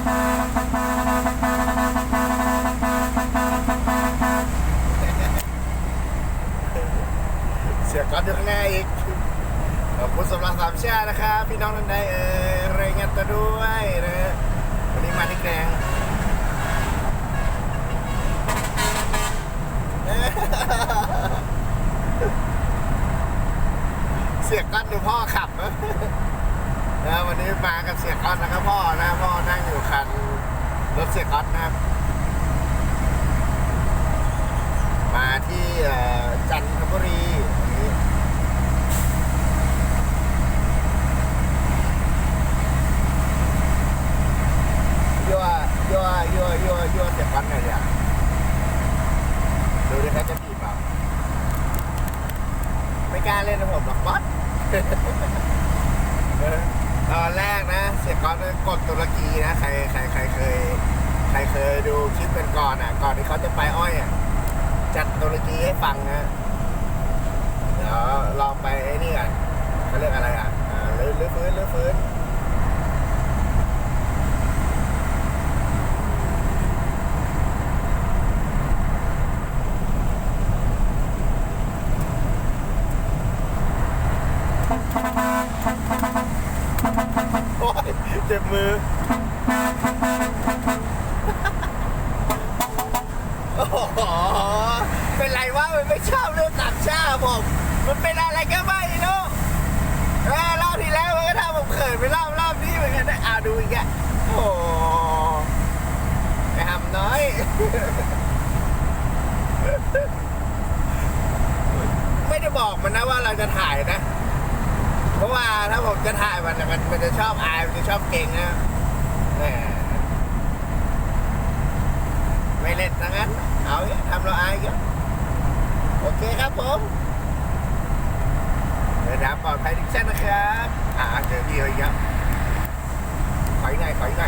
เสียก้อนอยู่ข้างน้อีกขอบคุณสำหรับสามชานะครับ พี่น้องท่นใดเออรายงานตัวด้วยนะวันนี้มาที่แกงเสียก้อนดูพ่อขับ นะนะวันนี้มากับเสียก้อนนะครับพ่อนะพ่อนั่งอยู่คันรถเสียก้อนนะครับ มาที่จันทบุรีวันนี้ยั่วยั่วยั่วยั่วยั่วเสียก้อนหน่อยเนี่ยดูดิเขาจะบีบเปล่าไม่กล้าเล่นนะผมหรอกบอสเออ ตอนแรกนะเสียก้อนกดตุรกีนะใครใครใครเคย ใครเคยดูคลิปเป็นก่อนอะ ก่อนที่เขาจะไปอ้อยอะจัดตุรกีให้ฟังนะเดี๋ยวลองไปไอ้นี่ก่อนเขาเรียกอะไรอะอ่าลื้อลื้อฟื้นลื้อฟื้น โอ้ยเจ็บมือ โอ้โหเป็นไรวะมันไม่ชอบเรื่องต่างชาติผม มันเป็นอะไรก็ไม่รู้เออรอบที่แล้วมันก็ทำผมเขินไปรอบรอบนี้เหมือนกันนะอ่าดูอีกอะโอ้โหไอ้หำน้อยไม่ได้บอกมันนะว่าเราจะถ่ายนะ ว่าถ้าผมจะถ่ายมันน่มันมันจะชอบอายมันจะชอบเก่งนะไม่เล่นทั้งนั้น เอาเงี้ยทำเราอายเยอะโอเคครับผมเดินทางปลอดภัยทุกท่านนะครับ อ่าเจอพี่เขาอีกแล้วขอยไงขอยไง